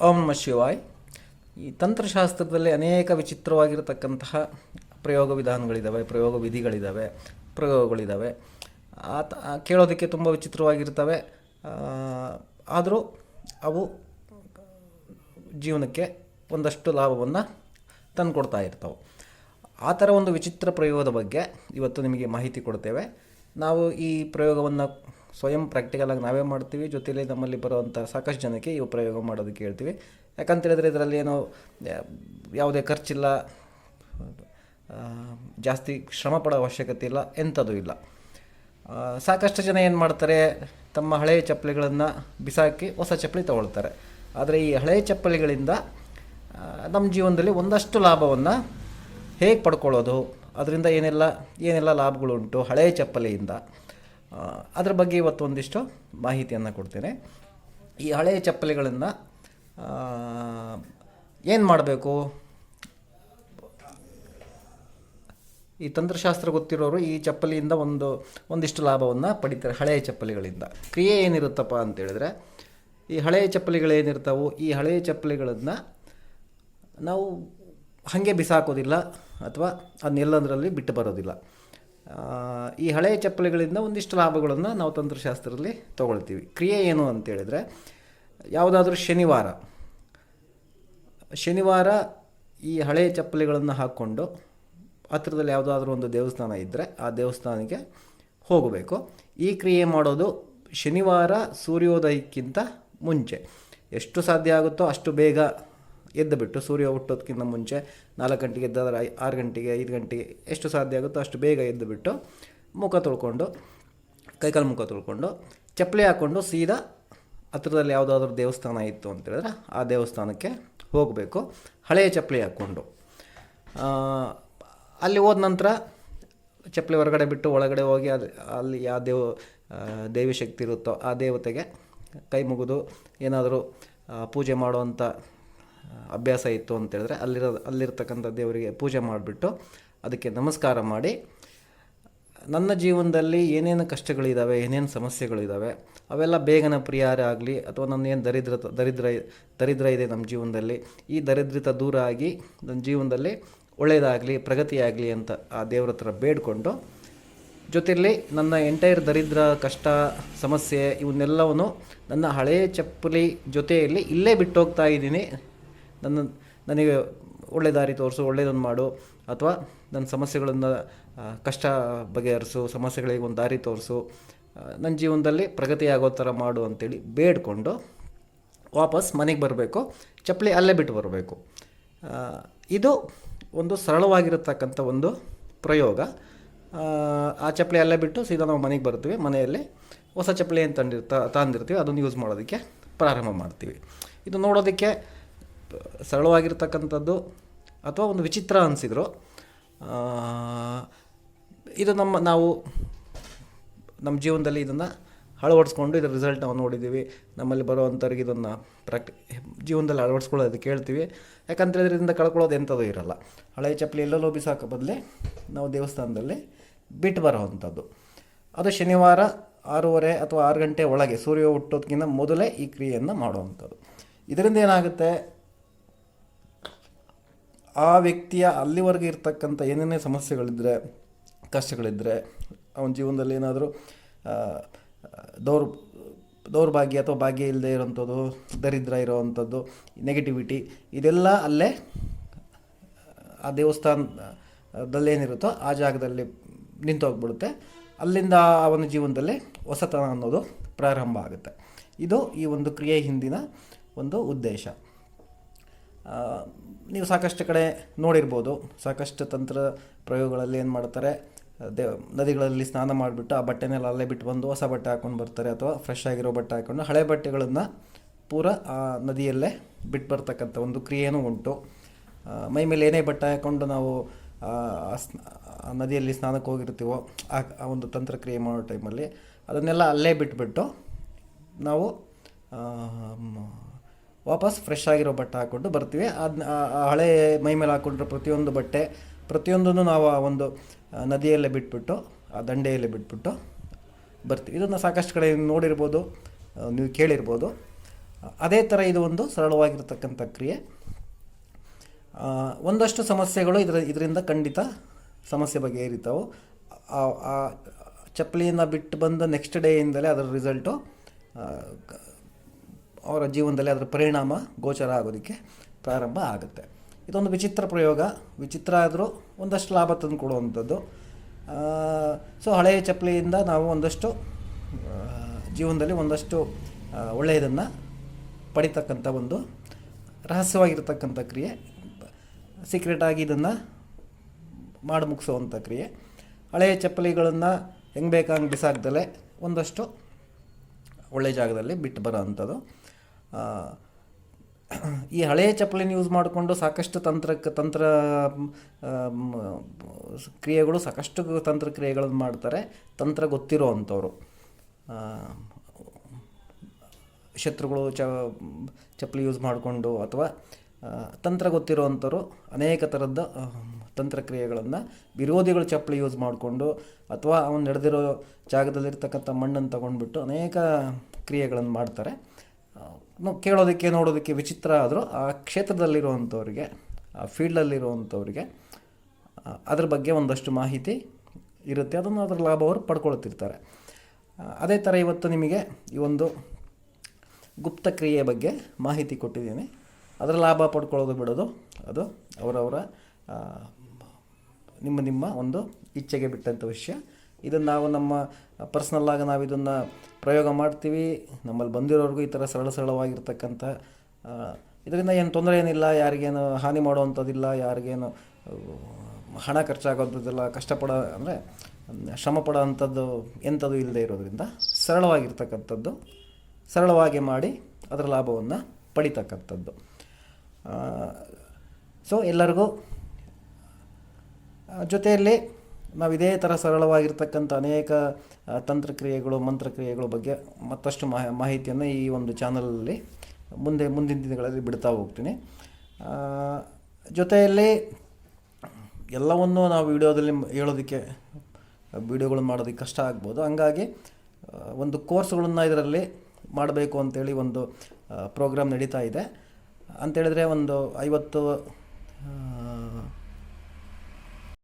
ಓಂ ನಮ ಶಿವಾಯ್. ಈ ತಂತ್ರಶಾಸ್ತ್ರದಲ್ಲಿ ಅನೇಕ ವಿಚಿತ್ರವಾಗಿರತಕ್ಕಂತಹ ಪ್ರಯೋಗ ವಿಧಾನಗಳಿದ್ದಾವೆ ಪ್ರಯೋಗ ವಿಧಿಗಳಿದ್ದಾವೆ ಪ್ರಯೋಗಗಳಿದ್ದಾವೆ ಆತ ಕೇಳೋದಕ್ಕೆ ತುಂಬ ವಿಚಿತ್ರವಾಗಿರ್ತವೆ. ಆದರೂ ಅವು ಜೀವನಕ್ಕೆ ಒಂದಷ್ಟು ಲಾಭವನ್ನು ತಂದುಕೊಡ್ತಾ ಇರ್ತವೆ. ಆ ಥರ ಒಂದು ವಿಚಿತ್ರ ಪ್ರಯೋಗದ ಬಗ್ಗೆ ಇವತ್ತು ನಿಮಗೆ ಮಾಹಿತಿ ಕೊಡ್ತೇವೆ. ನಾವು ಈ ಪ್ರಯೋಗವನ್ನು ಸ್ವಯಂ ಪ್ರಾಕ್ಟಿಕಲಾಗಿ ನಾವೇ ಮಾಡ್ತೀವಿ ಜೊತೆಯಲ್ಲಿ ನಮ್ಮಲ್ಲಿ ಬರುವಂಥ ಸಾಕಷ್ಟು ಜನಕ್ಕೆ ಈ ಪ್ರಯೋಗ ಮಾಡೋದಕ್ಕೆ ಹೇಳ್ತೀವಿ. ಯಾಕಂತೇಳಿದ್ರೆ ಇದರಲ್ಲಿ ಏನೋ ಯಾವುದೇ ಖರ್ಚಿಲ್ಲ ಜಾಸ್ತಿ ಶ್ರಮ ಪಡೋ ಅವಶ್ಯಕತೆ ಇಲ್ಲ, ಎಂಥದ್ದು ಇಲ್ಲ. ಸಾಕಷ್ಟು ಜನ ಏನು ಮಾಡ್ತಾರೆ, ತಮ್ಮ ಹಳೆಯ ಚಪ್ಪಲಿಗಳನ್ನು ಬಿಸಾಕಿ ಹೊಸ ಚಪ್ಪಲಿ ತಗೊಳ್ತಾರೆ. ಆದರೆ ಈ ಹಳೆಯ ಚಪ್ಪಲಿಗಳಿಂದ ನಮ್ಮ ಜೀವನದಲ್ಲಿ ಒಂದಷ್ಟು ಲಾಭವನ್ನು ಹೇಗೆ ಪಡ್ಕೊಳ್ಳೋದು, ಅದರಿಂದ ಏನೆಲ್ಲ ಏನೆಲ್ಲ ಲಾಭಗಳುಂಟು ಹಳೆಯ ಚಪ್ಪಲಿಯಿಂದ. ಅದ್ರ ಬಗ್ಗೆ ಇವತ್ತು ಒಂದಿಷ್ಟು ಮಾಹಿತಿಯನ್ನು ಕೊಡ್ತೇನೆ. ಈ ಹಳೆಯ ಚಪ್ಪಲಿಗಳನ್ನು ಏನು ಮಾಡಬೇಕು? ಈ ತಂತ್ರಶಾಸ್ತ್ರ ಗೊತ್ತಿರೋರು ಈ ಚಪ್ಪಲಿಯಿಂದ ಒಂದು, ಒಂದಿಷ್ಟು ಲಾಭವನ್ನು ಪಡಿತಾರೆ ಹಳೆಯ ಚಪ್ಪಲಿಗಳಿಂದ. ಕ್ರಿಯೆ ಏನಿರುತ್ತಪ್ಪ ಅಂತೇಳಿದ್ರೆ ಈ ಹಳೆಯ ಚಪ್ಪಲಿಗಳೇನಿರ್ತಾವೋ, ಈ ಹಳೆಯ ಚಪ್ಪಲಿಗಳನ್ನು ನಾವು ಹಾಗೆ ಬಿಸಾಕೋದಿಲ್ಲ ಅಥವಾ ಅದನ್ನೆಲ್ಲದರಲ್ಲಿ ಬಿಟ್ಟು ಬರೋದಿಲ್ಲ. ಈ ಹಳೆಯ ಚಪ್ಪಲಿಗಳಿಂದ ಒಂದಿಷ್ಟು ಲಾಭಗಳನ್ನು ನಾವು ತಂತ್ರಶಾಸ್ತ್ರದಲ್ಲಿ ತೊಗೊಳ್ತೀವಿ. ಕ್ರಿಯೆ ಏನು ಅಂತೇಳಿದರೆ ಯಾವುದಾದ್ರೂ ಶನಿವಾರ ಶನಿವಾರ ಈ ಹಳೆಯ ಚಪ್ಪಲಿಗಳನ್ನು ಹಾಕ್ಕೊಂಡು ಹತ್ತಿರದಲ್ಲಿ ಯಾವುದಾದ್ರೂ ಒಂದು ದೇವಸ್ಥಾನ ಇದ್ದರೆ ಆ ದೇವಸ್ಥಾನಕ್ಕೆ ಹೋಗಬೇಕು. ಈ ಕ್ರಿಯೆ ಮಾಡೋದು ಶನಿವಾರ ಸೂರ್ಯೋದಯಕ್ಕಿಂತ ಮುಂಚೆ. ಎಷ್ಟು ಸಾಧ್ಯ ಆಗುತ್ತೋ ಅಷ್ಟು ಬೇಗ ಎದ್ದು ಬಿಟ್ಟು ಸೂರ್ಯ ಹುಟ್ಟೋದಕ್ಕಿಂತ ಮುಂಚೆ ನಾಲ್ಕು ಗಂಟೆಗೆ ಎದ್ದಾದ್ರೆ ಆರು ಗಂಟೆಗೆ, ಐದು ಗಂಟೆಗೆ ಎಷ್ಟು ಸಾಧ್ಯ ಆಗುತ್ತೋ ಅಷ್ಟು ಬೇಗ ಎದ್ದು ಬಿಟ್ಟು ಮುಖ ತೊಳ್ಕೊಂಡು, ಕೈಕಾಲು ಮುಖ ತೊಳ್ಕೊಂಡು, ಚಪ್ಪಲಿ ಹಾಕ್ಕೊಂಡು ಸೀದಾ ಹತ್ರದಲ್ಲಿ ಯಾವುದಾದ್ರೂ ದೇವಸ್ಥಾನ ಇತ್ತು ಅಂತ ಹೇಳಿದ್ರೆ ಆ ದೇವಸ್ಥಾನಕ್ಕೆ ಹೋಗಬೇಕು. ಹಳೆಯ ಚಪ್ಪಲಿ ಹಾಕ್ಕೊಂಡು. ಅಲ್ಲಿ ಹೋದ ನಂತರ ಚಪ್ಪಲಿ ಹೊರಗಡೆ ಬಿಟ್ಟು ಒಳಗಡೆ ಹೋಗಿ ಅದು ಅಲ್ಲಿ ಯಾವ ದೇವ ದೇವಿ ಶಕ್ತಿ ಇರುತ್ತೋ ಆ ದೇವತೆಗೆ ಕೈ ಮುಗಿದು ಏನಾದರೂ ಪೂಜೆ ಮಾಡುವಂಥ ಅಭ್ಯಾಸ ಇತ್ತು ಅಂತ ಹೇಳಿದ್ರೆ ಅಲ್ಲಿರೋ, ಅಲ್ಲಿರ್ತಕ್ಕಂಥ ದೇವರಿಗೆ ಪೂಜೆ ಮಾಡಿಬಿಟ್ಟು ಅದಕ್ಕೆ ನಮಸ್ಕಾರ ಮಾಡಿ, ನನ್ನ ಜೀವನದಲ್ಲಿ ಏನೇನು ಕಷ್ಟಗಳಿದ್ದಾವೆ ಏನೇನು ಸಮಸ್ಯೆಗಳಿದ್ದಾವೆ ಅವೆಲ್ಲ ಬೇಗನೆ ಪರಿಹಾರ ಆಗಲಿ ಅಥವಾ ನನ್ನ ಏನು ದರಿದ್ರ ದರಿದ್ರ ದರಿದ್ರ ಇದೆ ನಮ್ಮ ಜೀವನದಲ್ಲಿ, ಈ ದರಿದ್ರತ ದೂರ ಆಗಿ ನನ್ನ ಜೀವನದಲ್ಲಿ ಒಳ್ಳೆಯದಾಗಲಿ ಪ್ರಗತಿಯಾಗಲಿ ಅಂತ ಆ ದೇವ್ರ ಹತ್ರ ಬೇಡಿಕೊಂಡು, ಜೊತೆಯಲ್ಲಿ ನನ್ನ ಎಂಟೈರ್ ದರಿದ್ರ, ಕಷ್ಟ, ಸಮಸ್ಯೆ ಇವನ್ನೆಲ್ಲವನ್ನು ನನ್ನ ಹಳೆಯ ಚಪ್ಪಲಿ ಜೊತೆಯಲ್ಲಿ ಇಲ್ಲೇ ಬಿಟ್ಟೋಗ್ತಾ ಇದ್ದೀನಿ. ನನ್ನ ನನಗೆ ಒಳ್ಳೆ ದಾರಿ ತೋರಿಸು ಒಳ್ಳೆಯದನ್ನು ಮಾಡು ಅಥವಾ ನನ್ನ ಸಮಸ್ಯೆಗಳನ್ನು ಕಷ್ಟ ಬಗೆಹರಿಸು ಸಮಸ್ಯೆಗಳಿಗೆ ಒಂದು ದಾರಿ ತೋರಿಸು ನನ್ನ ಜೀವನದಲ್ಲಿ ಪ್ರಗತಿ ಆಗೋ ಥರ ಮಾಡು ಅಂತೇಳಿ ಬೇಡ್ಕೊಂಡು ವಾಪಸ್ ಮನೆಗೆ ಬರಬೇಕು ಚಪ್ಪಲಿ ಅಲ್ಲೇ ಬಿಟ್ಟು ಬರಬೇಕು. ಇದು ಒಂದು ಸರಳವಾಗಿರತಕ್ಕಂಥ ಒಂದು ಪ್ರಯೋಗ. ಆ, ಆ ಚಪ್ಪಲಿ ಅಲ್ಲೇ ಬಿಟ್ಟು ಸೀದಾ ನಾವು ಮನೆಗೆ ಬರ್ತೀವಿ ಮನೆಯಲ್ಲಿ ಹೊಸ ಚಪ್ಪಲಿ ಏನು ತಂದಿರ್ತ ತಂದಿರ್ತೀವಿ ಅದನ್ನು ಯೂಸ್ ಮಾಡೋದಕ್ಕೆ ಪ್ರಾರಂಭ ಮಾಡ್ತೀವಿ. ಇದು ನೋಡೋದಕ್ಕೆ ಸರಳವಾಗಿರ್ತಕ್ಕಂಥದ್ದು ಅಥವಾ ಒಂದು ವಿಚಿತ್ರ ಅನಿಸಿದ್ರು. ಇದು ನಮ್ಮ, ನಾವು ನಮ್ಮ ಜೀವನದಲ್ಲಿ ಇದನ್ನು ಅಳವಡಿಸ್ಕೊಂಡು ಇದರ ರಿಸಲ್ಟ್ ನಾವು ನೋಡಿದ್ದೀವಿ. ನಮ್ಮಲ್ಲಿ ಬರುವಂಥವ್ರಿಗೆ ಇದನ್ನು ಪ್ರಾಕ್ಟಿ ಜೀವನದಲ್ಲಿ ಅಳವಡಿಸ್ಕೊಳ್ಳೋದು ಕೇಳ್ತೀವಿ. ಯಾಕಂದರೆ ಇದರಿಂದ ಕಳ್ಕೊಳ್ಳೋದು ಎಂಥದ್ದು ಇರಲ್ಲ. ಹಳೆಯ ಚಪ್ಪಲಿ ಎಲ್ಲೆಲ್ಲೋ ಬಿಸಾಕೋ ಬದಲೇ ನಾವು ದೇವಸ್ಥಾನದಲ್ಲಿ ಬಿಟ್ಟು ಬರೋವಂಥದ್ದು. ಅದು ಶನಿವಾರ ಆರೂವರೆ ಅಥವಾ ಆರು ಗಂಟೆ ಒಳಗೆ ಸೂರ್ಯ ಹುಟ್ಟೋದಕ್ಕಿಂತ ಮೊದಲೇ ಈ ಕ್ರಿಯೆಯನ್ನು ಮಾಡುವಂಥದ್ದು. ಇದರಿಂದ ಏನಾಗುತ್ತೆ? ಆ ವ್ಯಕ್ತಿಯ ಅಲ್ಲಿವರೆಗೆ ಇರ್ತಕ್ಕಂಥ ಏನೇನೇ ಸಮಸ್ಯೆಗಳಿದ್ದರೆ ಕಷ್ಟಗಳಿದ್ದರೆ ಅವನ ಜೀವನದಲ್ಲಿ ಏನಾದರೂ ದೌರ್, ದೌರ್ಭಾಗ್ಯ ಅಥವಾ ಭಾಗ್ಯ ಇಲ್ಲದೆ ಇರೋವಂಥದ್ದು, ದರಿದ್ರ ಇರೋವಂಥದ್ದು ನೆಗೆಟಿವಿಟಿ ಇದೆಲ್ಲ ಅಲ್ಲೇ, ಆ ದೇವಸ್ಥಾನದಲ್ಲೇನಿರುತ್ತೋ ಆ ಜಾಗದಲ್ಲಿ ನಿಂತೋಗ್ಬಿಡುತ್ತೆ. ಅಲ್ಲಿಂದ ಅವನ ಜೀವನದಲ್ಲಿ ಹೊಸತನ ಅನ್ನೋದು ಪ್ರಾರಂಭ ಆಗುತ್ತೆ. ಇದು ಈ ಒಂದು ಕ್ರಿಯೆ ಹಿಂದಿನ ಒಂದು ಉದ್ದೇಶ. ನೀವು ಸಾಕಷ್ಟು ಕಡೆ ನೋಡಿರ್ಬೋದು. ಸಾಕಷ್ಟು ತಂತ್ರ ಪ್ರಯೋಗಗಳಲ್ಲಿ ಏನು ಮಾಡ್ತಾರೆ ದೇ ನದಿಗಳಲ್ಲಿ ಸ್ನಾನ ಮಾಡಿಬಿಟ್ಟು ಆ ಬಟ್ಟೆನೆಲ್ಲ ಅಲ್ಲೇ ಬಿಟ್ಟು ಬಂದು ಹೊಸ ಬಟ್ಟೆ ಹಾಕ್ಕೊಂಡು ಬರ್ತಾರೆ ಅಥವಾ ಫ್ರೆಶ್ ಆಗಿರೋ ಬಟ್ಟೆ ಹಾಕ್ಕೊಂಡು ಹಳೆ ಬಟ್ಟೆಗಳನ್ನು ಪೂರ ಆ ನದಿಯಲ್ಲೇ ಬಿಟ್ಟು ಬರ್ತಕ್ಕಂಥ ಒಂದು ಕ್ರಿಯೆನೂ ಉಂಟು. ಮೈ ಮೇಲೆ ಏನೇ ಬಟ್ಟೆ ಹಾಕ್ಕೊಂಡು ನಾವು ಆ, ನದಿಯಲ್ಲಿ ಸ್ನಾನಕ್ಕೆ ಹೋಗಿರ್ತೀವೋ ಆ ಒಂದು ಒಂದು ತಂತ್ರಕ್ರಿಯೆ ಮಾಡೋ ಟೈಮಲ್ಲಿ ಅದನ್ನೆಲ್ಲ ಅಲ್ಲೇ ಬಿಟ್ಬಿಟ್ಟು ನಾವು ವಾಪಸ್ ಫ್ರೆಶ್ ಆಗಿರೋ ಬಟ್ಟೆ ಹಾಕ್ಕೊಂಡು ಬರ್ತೀವಿ. ಅದನ್ನ ಹಳೆ ಮೈ ಮೇಲೆ ಹಾಕ್ಕೊಂಡಿರೋ ಪ್ರತಿಯೊಂದು ಬಟ್ಟೆ, ಪ್ರತಿಯೊಂದನ್ನು ನಾವು ಆ ಒಂದು ನದಿಯಲ್ಲೇ ಬಿಟ್ಬಿಟ್ಟು, ಆ ದಂಡೆಯಲ್ಲೇ ಬಿಟ್ಬಿಟ್ಟು ಬರ್ತೀವಿ. ಇದನ್ನು ಸಾಕಷ್ಟು ಕಡೆ ನೋಡಿರ್ಬೋದು ನೀವು ಕೇಳಿರ್ಬೋದು. ಅದೇ ಥರ ಇದು ಒಂದು ಸರಳವಾಗಿರ್ತಕ್ಕಂಥ ಕ್ರಿಯೆ. ಒಂದಷ್ಟು ಸಮಸ್ಯೆಗಳು ಇದರ, ಇದರಿಂದ ಖಂಡಿತ ಸಮಸ್ಯೆ ಬಗ್ಗೆ ಏರಿತಾವು ಆ ಚಪ್ಪಲಿಯನ್ನು ಬಿಟ್ಟು ಬಂದ ನೆಕ್ಸ್ಟ್ ಡೇಯಿಂದಲೇ ಅದರ ರಿಸಲ್ಟು ಅವರ ಜೀವನದಲ್ಲಿ ಅದರ ಪರಿಣಾಮ ಗೋಚರ ಆಗೋದಕ್ಕೆ ಪ್ರಾರಂಭ ಆಗುತ್ತೆ. ಇದೊಂದು ವಿಚಿತ್ರ ಪ್ರಯೋಗ. ವಿಚಿತ್ರ ಆದರೂ ಒಂದಷ್ಟು ಲಾಭ ತಂದು ಕೊಡುವಂಥದ್ದು. ಸೊ ಹಳೆಯ ಚಪ್ಪಲಿಯಿಂದ ನಾವು ಒಂದಷ್ಟು ಜೀವನದಲ್ಲಿ ಒಂದಷ್ಟು ಒಳ್ಳೆಯದನ್ನು ಪಡಿತಕ್ಕಂಥ ಒಂದು ರಹಸ್ಯವಾಗಿರ್ತಕ್ಕಂಥ ಕ್ರಿಯೆ. ಸೀಕ್ರೆಟಾಗಿ ಇದನ್ನು ಮಾಡಿ ಮುಗಿಸುವಂಥ ಕ್ರಿಯೆ. ಹಳೆಯ ಚಪ್ಪಲಿಗಳನ್ನು ಹೆಂಗೆ ಬೇಕಂಗೆ ಬಿಸಾಕ್ದಲೆ ಒಂದಷ್ಟು ಒಳ್ಳೆಯ ಜಾಗದಲ್ಲಿ ಬಿಟ್ಟು ಬರೋ ಅಂಥದ್ದು ಈ ಹಳೆಯ ಚಪ್ಪಲಿನ ಯೂಸ್ ಮಾಡಿಕೊಂಡು ಸಾಕಷ್ಟು ತಂತ್ರಕ್ಕೆ ತಂತ್ರ ಕ್ರಿಯೆಗಳು ಸಾಕಷ್ಟು ತಂತ್ರ ಕ್ರಿಯೆಗಳನ್ನು ಮಾಡ್ತಾರೆ. ತಂತ್ರ ಗೊತ್ತಿರೋ ಅಂಥವ್ರು ಶತ್ರುಗಳು ಚ, ಚಪ್ಪಲಿ ಯೂಸ್ ಮಾಡಿಕೊಂಡು ಅಥವಾ ತಂತ್ರ ಗೊತ್ತಿರುವಂಥವ್ರು ಅನೇಕ ಥರದ ತಂತ್ರಕ್ರಿಯೆಗಳನ್ನು ವಿರೋಧಿಗಳು ಚಪ್ಪಲಿ ಯೂಸ್ ಮಾಡಿಕೊಂಡು ಅಥವಾ ಅವನು ನಡೆದಿರೋ ಜಾಗದಲ್ಲಿರ್ತಕ್ಕಂಥ ಮಣ್ಣನ್ನು ತಗೊಂಡ್ಬಿಟ್ಟು ಅನೇಕ ಕ್ರಿಯೆಗಳನ್ನು ಮಾಡ್ತಾರೆ. ಕೇಳೋದಕ್ಕೆ, ನೋಡೋದಕ್ಕೆ ವಿಚಿತ್ರ ಆದರೂ ಆ ಕ್ಷೇತ್ರದಲ್ಲಿರುವಂಥವ್ರಿಗೆ, ಆ ಫೀಲ್ಡಲ್ಲಿರುವಂಥವ್ರಿಗೆ ಅದ್ರ ಬಗ್ಗೆ ಒಂದಷ್ಟು ಮಾಹಿತಿ ಇರುತ್ತೆ. ಅದನ್ನು ಅದರ ಲಾಭ ಅವರು ಪಡ್ಕೊಳ್ತಿರ್ತಾರೆ. ಅದೇ ಥರ ಇವತ್ತು ನಿಮಗೆ ಈ ಒಂದು ಗುಪ್ತ ಕ್ರಿಯೆ ಬಗ್ಗೆ ಮಾಹಿತಿ ಕೊಟ್ಟಿದ್ದೀನಿ. ಅದರ ಲಾಭ ಪಡ್ಕೊಳ್ಳೋದು ಬಿಡೋದು, ಅದು ಅವರವರ ನಿಮ್ಮ ನಿಮ್ಮ ಒಂದು ಇಚ್ಛೆಗೆ ಬಿಟ್ಟಂಥ ವಿಷಯ. ಇದನ್ನು ನಾವು ನಮ್ಮ ಪರ್ಸ್ನಲ್ಲಾಗಿ ನಾವು ಇದನ್ನು ಪ್ರಯೋಗ ಮಾಡ್ತೀವಿ. ನಮ್ಮಲ್ಲಿ ಬಂದಿರೋರಿಗೂ ಈ ಥರ ಸರಳ ಸರಳವಾಗಿರ್ತಕ್ಕಂಥ ಇದರಿಂದ ಏನು ತೊಂದರೆ ಏನಿಲ್ಲ. ಯಾರಿಗೇನು ಹಾನಿ ಮಾಡುವಂಥದ್ದಿಲ್ಲ. ಯಾರಿಗೇನು ಹಣ ಖರ್ಚಾಗೋದಿಲ್ಲ ಕಷ್ಟಪಡ, ಅಂದರೆ ಶ್ರಮ ಪಡೋ ಅಂಥದ್ದು ಎಂಥದ್ದು ಇಲ್ಲದೆ ಇರೋದ್ರಿಂದ ಸರಳವಾಗಿರ್ತಕ್ಕಂಥದ್ದು ಸರಳವಾಗಿ ಮಾಡಿ ಅದರ ಲಾಭವನ್ನು ಪಡಿತಕ್ಕಂಥದ್ದು. ಸೊ ಎಲ್ಲರಿಗೂ ಜೊತೆಯಲ್ಲಿ ನಾವು ಇದೇ ಥರ ಸರಳವಾಗಿರ್ತಕ್ಕಂಥ ಅನೇಕ ತಂತ್ರಕ್ರಿಯೆಗಳು, ಮಂತ್ರಕ್ರಿಯೆಗಳ ಬಗ್ಗೆ ಮತ್ತಷ್ಟು ಮಾಹ, ಮಾಹಿತಿಯನ್ನು ಈ ಒಂದು ಚಾನಲಲ್ಲಿ ಮುಂದೆ, ಮುಂದಿನ ದಿನಗಳಲ್ಲಿ ಬಿಡ್ತಾ ಹೋಗ್ತೀನಿ. ಜೊತೆಯಲ್ಲಿ ಎಲ್ಲವನ್ನೂ ನಾವು ವಿಡಿಯೋದಲ್ಲಿ ಹೇಳೋದಕ್ಕೆ, ವಿಡಿಯೋಗಳು ಮಾಡೋದಕ್ಕೆ ಕಷ್ಟ ಆಗ್ಬೋದು. ಹಂಗಾಗಿ ಒಂದು ಕೋರ್ಸ್ಗಳನ್ನು ಇದರಲ್ಲಿ ಮಾಡಬೇಕು ಅಂತೇಳಿ ಒಂದು ಪ್ರೋಗ್ರಾಮ್ ನಡೀತಾ ಇದೆ. ಅಂತೇಳಿದ್ರೆ ಒಂದು ಐವತ್ತು